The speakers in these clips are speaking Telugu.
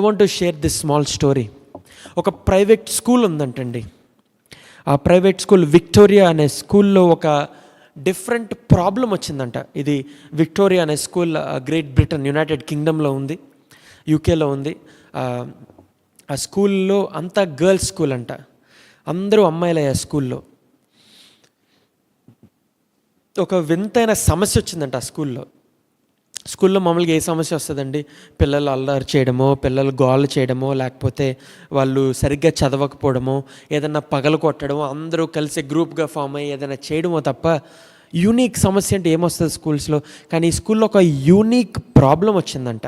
I want to share this small story ఒక ప్రైవేట్ స్కూల్ ఉందంటండి. ఆ ప్రైవేట్ స్కూల్ విక్టోరియా అనే స్కూల్లో ఒక డిఫరెంట్ ప్రాబ్లం వచ్చిందంట. ఇది విక్టోరియా అనే స్కూల్ గ్రేట్ బ్రిటన్ యునైటెడ్ కింగ్డమ్లో ఉంది. యూకేలో ఉంది. ఆ, స్కూల్లో అంతా గర్ల్స్ స్కూల్ అంట. అందరూ అమ్మాయిలే ఆ స్కూల్లో ఒక వింతైన సమస్య వచ్చిందంట ఆ స్కూల్లో స్కూల్లో మామూలుగా ఏ సమస్య వస్తుందండి? పిల్లలు అల్లరి చేయడమో పిల్లలు గోళ్ళు చేయడమో లేకపోతే వాళ్ళు సరిగ్గా చదవకపోవడమో ఏదన్నా పగలు కొట్టడమో అందరూ కలిసి గ్రూప్గా ఫామ్ అయ్యి ఏదైనా చేయడమో తప్ప యూనిక్ సమస్య అంటే ఏమొస్తుంది స్కూల్స్లో? కానీ ఈ స్కూల్లో ఒక యూనిక్ ప్రాబ్లం వచ్చిందంట.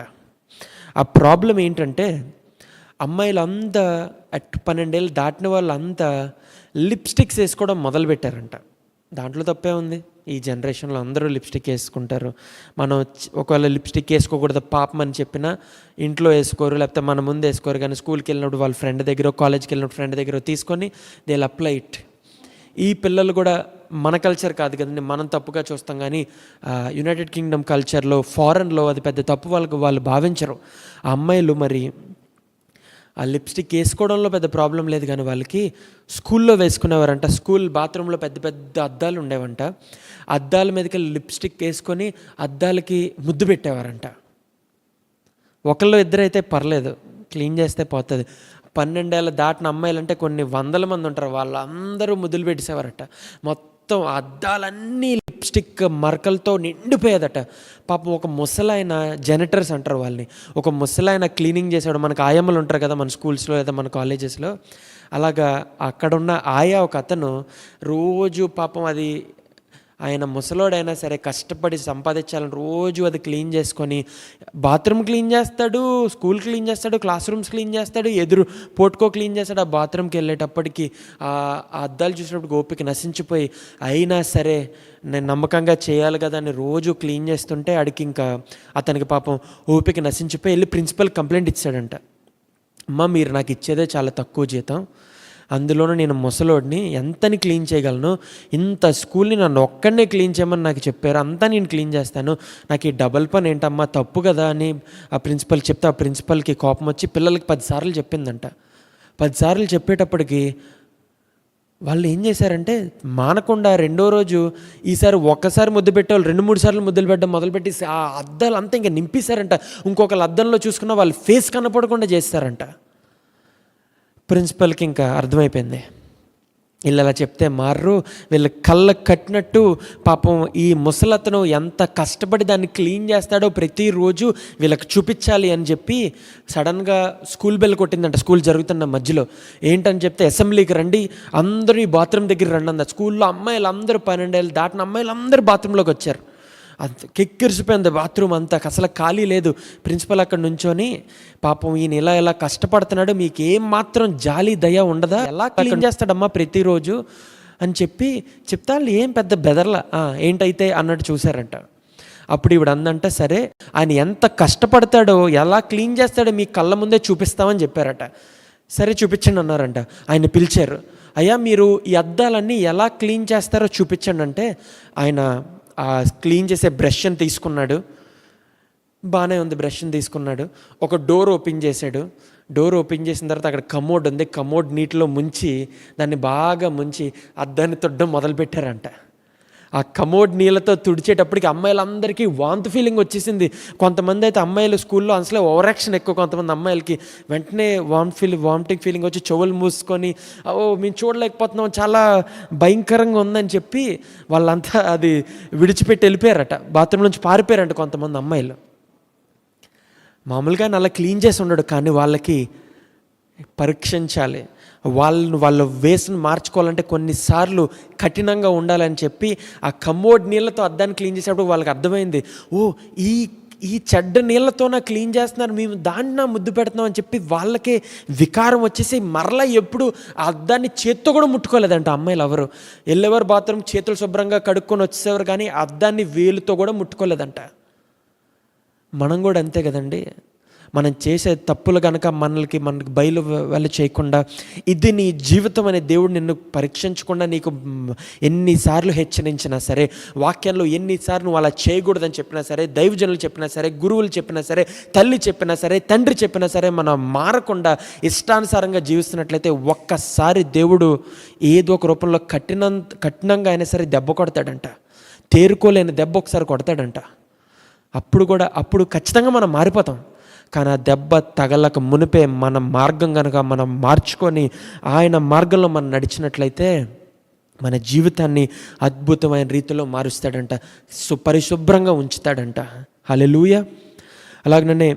ఆ ప్రాబ్లం ఏంటంటే అమ్మాయిలంతా అట్ పన్నెండేళ్ళు దాటిన వాళ్ళంతా లిప్స్టిక్స్ వేసుకోవడం మొదలుపెట్టారంట. దాంట్లో తప్పే ఉంది. ఈ జనరేషన్లో అందరూ లిప్స్టిక్ వేసుకుంటారు. మనం ఒకవేళ లిప్స్టిక్ వేసుకోకూడదు పాపం అని చెప్పినా ఇంట్లో వేసుకోరు లేకపోతే మన ముందు వేసుకోరు కానీ స్కూల్కి వెళ్ళినప్పుడు వాళ్ళ ఫ్రెండ్ దగ్గర కాలేజ్కి వెళ్ళినప్పుడు ఫ్రెండ్ దగ్గర తీసుకొని దే అప్లై ఇట్ ఈ పిల్లలు కూడా మన కల్చర్ కాదు కదండి మనం తప్పుగా చూస్తాం కానీ యునైటెడ్ కింగ్డమ్ కల్చర్లో ఫారెన్లో అది పెద్ద తప్పు వాళ్ళకు వాళ్ళు భావించరు. ఆ అమ్మాయిలు మరి ఆ లిప్స్టిక్ వేసుకోవడంలో పెద్ద ప్రాబ్లం లేదు కానీ వాళ్ళకి స్కూల్లో వేసుకునేవారంట. స్కూల్ బాత్రూంలో పెద్ద పెద్ద అద్దాలు ఉండేవంట. అద్దాల మీదకి లిప్స్టిక్ వేసుకొని అద్దాలకి ముద్దు పెట్టేవారంట. ఒకళ్ళు ఇద్దరైతే పర్లేదు క్లీన్ చేస్తే పోతుంది. పన్నెండేళ్ళ దాటిన అమ్మాయిలంటే కొన్ని వందల మంది ఉంటారు. వాళ్ళందరూ ముద్దులు పెట్టేసేవారట. మొత్తం అద్దాలన్నీ లిప్స్టిక్ మరకలతో నిండిపోయేదట. పాపం ఒక ముసలాయన జెనిటర్స్ అంటారు వాళ్ళని. ఒక ముసలాయన క్లీనింగ్ చేసేవాడు. మనకు ఆయమ్మలు ఉంటారు కదా మన స్కూల్స్లో లేదా మన కాలేజెస్లో. అలాగా అక్కడున్న ఆయా ఒక అతను రోజు పాపం అది ఆయన ముసలోడైనా సరే కష్టపడి సంపాదించాలని రోజు అది క్లీన్ చేసుకొని బాత్రూమ్ క్లీన్ చేస్తాడు స్కూల్ క్లీన్ చేస్తాడు క్లాస్ రూమ్స్ క్లీన్ చేస్తాడు ఎదురు పోట్కో క్లీన్ చేస్తాడు. ఆ బాత్రూమ్కి వెళ్ళేటప్పటికి ఆ అద్దాలు చూసినప్పుడు గోపిక నశించిపోయి అయినా సరే నేను నమ్మకంగా చేయాలి కదా అని రోజు క్లీన్ చేస్తుంటే ఆడికి ఇంకా అతనికి పాపం ఓపిక నశించిపోయి వెళ్ళి ప్రిన్సిపల్ కంప్లైంట్ ఇచ్చాడంట. అమ్మ మీరు నాకు ఇచ్చేదే చాలా తక్కువ జీతం. అందులోనూ నేను ముసలోడిని ఎంతని క్లీన్ చేయగలను? ఇంత స్కూల్ని నన్ను ఒక్కడనే క్లీన్ చేయమని నాకు చెప్పారు. అంతా నేను క్లీన్ చేస్తాను. నాకు ఈ డబల్ పని ఏంటమ్మా? తప్పు కదా అని ఆ ప్రిన్సిపల్ చెప్తే ఆ ప్రిన్సిపల్కి కోపం వచ్చి పిల్లలకి పదిసార్లు చెప్పిందంట. పదిసార్లు చెప్పేటప్పటికి వాళ్ళు ఏం చేశారంటే మానకుండా రెండో రోజు ఈసారి ఒక్కసారి ముద్దు పెట్టేవాళ్ళు రెండు మూడు సార్లు ముద్దులు పెట్టడం మొదలుపెట్టి ఆ అద్దాలు అంతా ఇంకా నింపేశారంట. ఇంకొకళ్ళు అద్దంలో చూసుకున్న వాళ్ళు ఫేస్ కనపడకుండా చేస్తారంట. ప్రిన్సిపల్కి ఇంకా అర్థమైపోయింది. వీళ్ళు అలా చెప్తే మారు వీళ్ళ కళ్ళకు కట్టినట్టు పాపం ఈ ముసలతను ఎంత కష్టపడి దాన్ని క్లీన్ చేస్తాడో ప్రతిరోజు వీళ్ళకి చూపించాలి అని చెప్పి సడన్గా స్కూల్ బెల్ కొట్టిందంట స్కూల్ జరుగుతున్న మధ్యలో. ఏంటని చెప్తే అసెంబ్లీకి రండి అందరూ ఈ బాత్రూమ్ దగ్గర రండి అంద. స్కూల్లో అమ్మాయిలు అందరూ పన్నెండేళ్ళు దాటిన అమ్మాయిలు అందరూ బాత్రూంలోకి వచ్చారు. అంత కెక్కిరిసిపోయింది బాత్రూమ్ అంతా. అసలు ఖాళీ లేదు. ప్రిన్సిపల్ అక్కడ నుంచొని పాపం ఈయన ఇలా ఇలా కష్టపడుతున్నాడు మీకు ఏం మాత్రం జాలి దయ ఉండదా? ఎలా క్లీన్ చేస్తాడమ్మా ప్రతిరోజు? అని చెప్పి చెప్తా ఏం పెద్ద బెదర్లా? "ఆ, ఏంటైతే? అన్నట్టు చూశారంట. అప్పుడు ఈవిడ అందంటే సరే ఆయన ఎంత కష్టపడతాడో ఎలా క్లీన్ చేస్తాడో మీ కళ్ళ ముందే చూపిస్తామని చెప్పారట. సరే చూపించండి అన్నారంట. ఆయన పిలిచారు. అయ్యా మీరు ఈ అద్దాలన్నీ ఎలా క్లీన్ చేస్తారో చూపించండి అంటే ఆయన క్లీన్ చేసే బ్రష్ని తీసుకున్నాడు. బాగానే ఉంది బ్రష్ని తీసుకున్నాడు. ఒక డోర్ ఓపెన్ చేశాడు. డోర్ ఓపెన్ చేసిన తర్వాత అక్కడ కమోడ్ ఉంది. కమోడ్ నీటిలో ముంచి దాన్ని బాగా ముంచి అద్దాన్ని తొడ్డం మొదలుపెట్టారంట. ఆ కమోడ్ నీళ్ళతో తుడిచేటప్పటికి అమ్మాయిలందరికీ వాంత్ ఫీలింగ్ వచ్చేసింది. కొంతమంది అయితే అమ్మాయిలు స్కూల్లో అసలే ఓవరాక్షన్ ఎక్కువ కొంతమంది అమ్మాయిలకి. వెంటనే వామ్ ఫీల్ వామిటింగ్ ఫీలింగ్ వచ్చి చెవులు మూసుకొని ఓ మేము చూడలేకపోతున్నాం చాలా భయంకరంగా ఉందని చెప్పి వాళ్ళంతా అది విడిచిపెట్టి వెళ్ళిపోయారట. బాత్రూమ్ నుంచి పారిపోయారంట కొంతమంది అమ్మాయిలు. మామూలుగా అలా క్లీన్ చేసి ఉండడు కానీ వాళ్ళకి పరీక్షించాలి. వాళ్ళను వాళ్ళ వేసును మార్చుకోవాలంటే కొన్నిసార్లు కఠినంగా ఉండాలని చెప్పి ఆ కమ్మోడ్ నీళ్ళతో అద్దాన్ని క్లీన్ చేసేటప్పుడు వాళ్ళకి అర్థమైంది ఓ ఈ ఈ చెడ్డ నీళ్ళతో నా క్లీన్ చేస్తున్నారు మేము దాన్ని నా ముద్దు పెడుతున్నాం అని చెప్పి వాళ్ళకే వికారం వచ్చేసి మరలా ఎప్పుడు అద్దాన్ని చేత్తో కూడా ముట్టుకోలేదంట అమ్మాయిలు ఎవరు. వెళ్ళేవారు బాత్రూమ్ చేతులు శుభ్రంగా కడుక్కొని వచ్చేవారు కానీ అద్దాన్ని వేలుతో కూడా ముట్టుకోలేదంట. మనం కూడా అంతే కదండి. మనం చేసే తప్పులు కనుక మనకి మనకి బయలు వెళ్ళ చేయకుండా ఇది నీ జీవితం అనే దేవుడు నిన్ను పరీక్షించకుండా నీకు ఎన్నిసార్లు హెచ్చరించినా సరే వాక్యంలో ఎన్నిసార్లు నువ్వు అలా చేయకూడదని చెప్పినా సరే దైవజనులు చెప్పినా సరే గురువులు చెప్పినా సరే తల్లి చెప్పినా సరే తండ్రి చెప్పినా సరే మనం మారకుండా ఇష్టానుసారంగా జీవిస్తున్నట్లయితే ఒక్కసారి దేవుడు ఏదో ఒక రూపంలో కఠిన కఠినంగా అయినా సరే దెబ్బ కొడతాడంట. తేరుకోలేని దెబ్బ ఒకసారి కొడతాడంట. అప్పుడు కూడా అప్పుడు ఖచ్చితంగా మనం మారిపోతాం. కానీ ఆ దెబ్బ తగలక మునిపే మన మార్గం కనుక మనం మార్చుకొని ఆయన మార్గంలో మనం నడిచినట్లయితే మన జీవితాన్ని అద్భుతమైన రీతిలో మారుస్తాడంట సు పరిశుభ్రంగా ఉంచుతాడంట. హలెలూయ అలాగనే